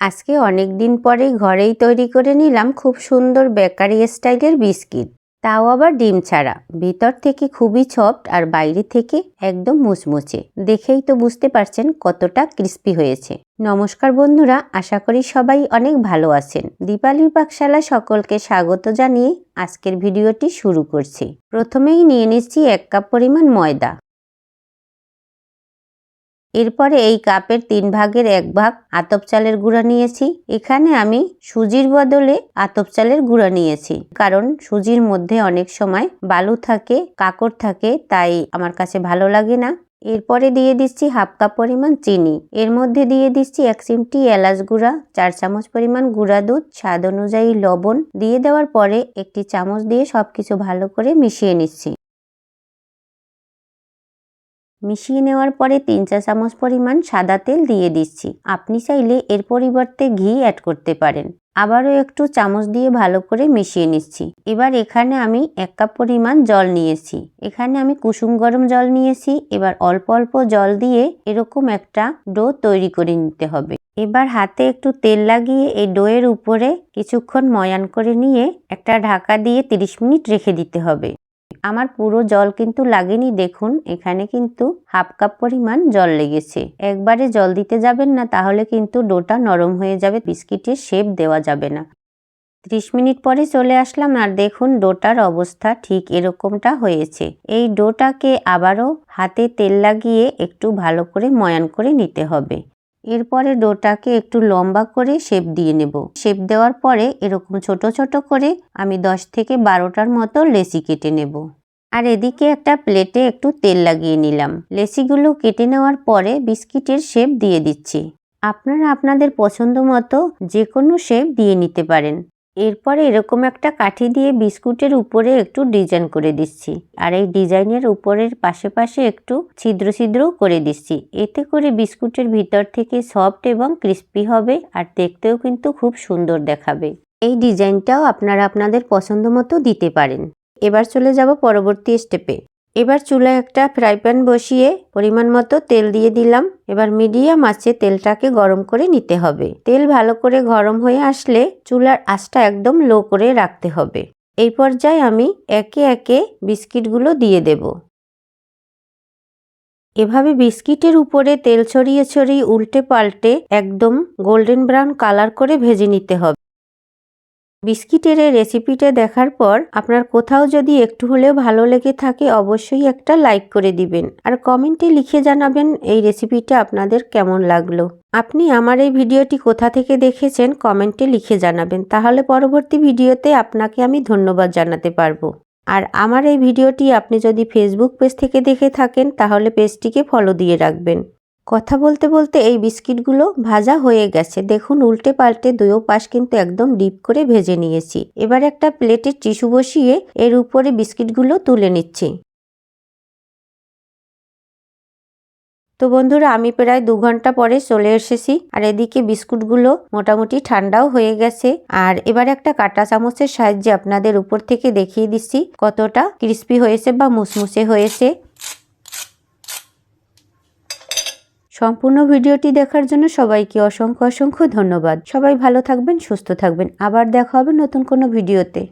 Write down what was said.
আজকে অনেক দিন পরে ঘরেই তৈরি করে নিলাম খুব সুন্দর বেকারি স্টাইলের বিস্কিট। তাও আবার ডিম ছাড়া। ভিতর থেকে খুবই সফট আর বাইরে থেকে একদম মুচমুচে। দেখেই তো বুঝতে পারছেন কতটা ক্রিস্পি হয়েছে। নমস্কার বন্ধুরা, আশা করি সবাই অনেক ভালো আছেন। দীপালির পাকশালা সকলকে স্বাগত জানিয়ে আজকের ভিডিওটি শুরু করছি। প্রথমেই নিয়ে নিচ্ছি এক কাপ পরিমাণ ময়দা। এরপরে এই কাপের তিন ভাগের এক ভাগ আতপ চালের গুঁড়া নিয়েছি। এখানে আমি সুজির বদলে আতপ চালের গুঁড়া নিয়েছি। কারণ সুজির মধ্যে অনেক সময় বালু থাকে, কাকড় থাকে, তাই আমার কাছে ভালো লাগে না। এরপরে দিয়ে দিচ্ছি হাফ কাপ পরিমাণ চিনি। এর মধ্যে দিয়ে দিচ্ছি এক চিমটি এলাচ গুঁড়া, চার চামচ পরিমাণ গুঁড়া দুধ, স্বাদ অনুযায়ী লবণ। দিয়ে দেওয়ার পরে একটি চামচ দিয়ে সবকিছু ভালো করে মিশিয়ে নিচ্ছি। মিশিয়ে নেওয়ার পরে তিন চা চামচ পরিমাণ সাদা তেল দিয়ে দিচ্ছি। আপনি চাইলে এর পরিবর্তে ঘি অ্যাড করতে পারেন। আবারও একটু চামচ দিয়ে ভালো করে মিশিয়ে নিচ্ছি। এবার এখানে আমি এক কাপ পরিমাণ জল নিয়েছি। এখানে আমি কুসুম গরম জল নিয়েছি। এবার অল্প অল্প জল দিয়ে এরকম একটা ডো তৈরি করে নিতে হবে। এবার হাতে একটু তেল লাগিয়ে এই ডোয়ের উপরে কিছুক্ষণ ময়ান করে নিয়ে একটা ঢাকা দিয়ে 30 মিনিট রেখে দিতে হবে। আমার পুরো জল কিন্তু লাগেনি, দেখুন, এখানে কিন্তু হাফ কাপ পরিমাণ জল লেগেছে। একবারে জল দিতে যাবেন না, তাহলে কিন্তু ডোটা নরম হয়ে যাবে, বিস্কিটের শেপ দেওয়া যাবে না। ত্রিশ মিনিট পরে চলে আসলাম, আর দেখুন ডোটার অবস্থা ঠিক এরকমটা হয়েছে। এই ডোটাকে আবারও হাতে তেল লাগিয়ে একটু ভালো করে ময়ান করে নিতে হবে। এরপরে ডোটাকে একটু লম্বা করে শেপ দিয়ে নেব। শেপ দেওয়ার পরে এরকম ছোট ছোট করে আমি দশ থেকে বারোটার মতো লেসি কেটে নেব। আর এদিকে একটা প্লেটে একটু তেল লাগিয়ে নিলাম। লেসিগুলো কেটে নেওয়ার পরে বিস্কিটের শেপ দিয়ে দিচ্ছি। আপনারা আপনাদের পছন্দ মতো যে কোনো শেপ দিয়ে নিতে পারেন। এরপরে এরকম একটা কাঠি দিয়ে বিস্কুটের উপরে একটু ডিজাইন করে দিচ্ছি। আর এই ডিজাইনের উপরের পাশে পাশে একটু ছিদ্র ছিদ্রও করে দিচ্ছি। এতে করে বিস্কুটের ভিতর থেকে সফট এবং ক্রিস্পি হবে আর দেখতেও কিন্তু খুব সুন্দর দেখাবে। এই ডিজাইনটাও আপনারা আপনাদের পছন্দ মতো দিতে পারেন। এবার চলে যাব পরবর্তী স্টেপে। এবার চুলায় একটা ফ্রাই প্যান বসিয়ে পরিমাণ মতো তেল দিয়ে দিলাম। এবার মিডিয়াম আছে তেলটাকে গরম করে নিতে হবে। তেল ভালো করে গরম হয়ে আসলে চুলার আঁচটা একদম লো করে রাখতে হবে। এই পর্যায়ে আমি একে একে বিস্কিটগুলো দিয়ে দেব। এভাবে বিস্কিটের উপরে তেল ছড়িয়ে ছড়িয়ে উল্টে পাল্টে একদম গোল্ডেন ব্রাউন কালার করে ভেজে নিতে হবে। বিস্কিটের এই রেসিপিটা দেখার পর আপনার কোথাও যদি একটু হলেও ভালো লেগে থাকে, অবশ্যই একটা লাইক করে দিবেন। আর কমেন্টে লিখে জানাবেন এই রেসিপিটা আপনাদের কেমন লাগল। আপনি আমার এই ভিডিওটি কোথা থেকে দেখেছেন, কমেন্টে লিখে জানাবেন। তাহলে পরবর্তী ভিডিওতে আপনাকে আমি ধন্যবাদ জানাতে পারব। আর আমার এই ভিডিওটি আপনি যদি ফেসবুক পেজ থেকে দেখে থাকেন, তাহলে পেজটিকে ফলো দিয়ে রাখবেন। কথা বলতে বলতে এই বিস্কিটগুলো ভাজা হয়ে গেছে। দেখুন উল্টে পাল্টে দুয়ো পাশ কিন্তু একদম ডিপ করে ভেজে নিয়েছি। এবার একটা প্লেটে টিস্যু বসিয়ে এর উপরে বিস্কিটগুলো তুলে নিচ্ছি। তো বন্ধুরা, আমি প্রায় দু ঘণ্টা পরে চলে এসেছি আর এদিকে বিস্কুটগুলো মোটামুটি ঠান্ডাও হয়ে গেছে। আর এবার একটা কাটা চামচের সাহায্যে আপনাদের উপর থেকে দেখিয়ে দিচ্ছি কতটা ক্রিস্পি হয়েছে বা মুসমুসে হয়েছে। সম্পূর্ণ ভিডিওটি দেখার জন্য সবাইকে অসংখ্য অসংখ্য ধন্যবাদ। সবাই ভালো থাকবেন, সুস্থ থাকবেন। আবার দেখা হবে নতুন কোনো ভিডিওতে।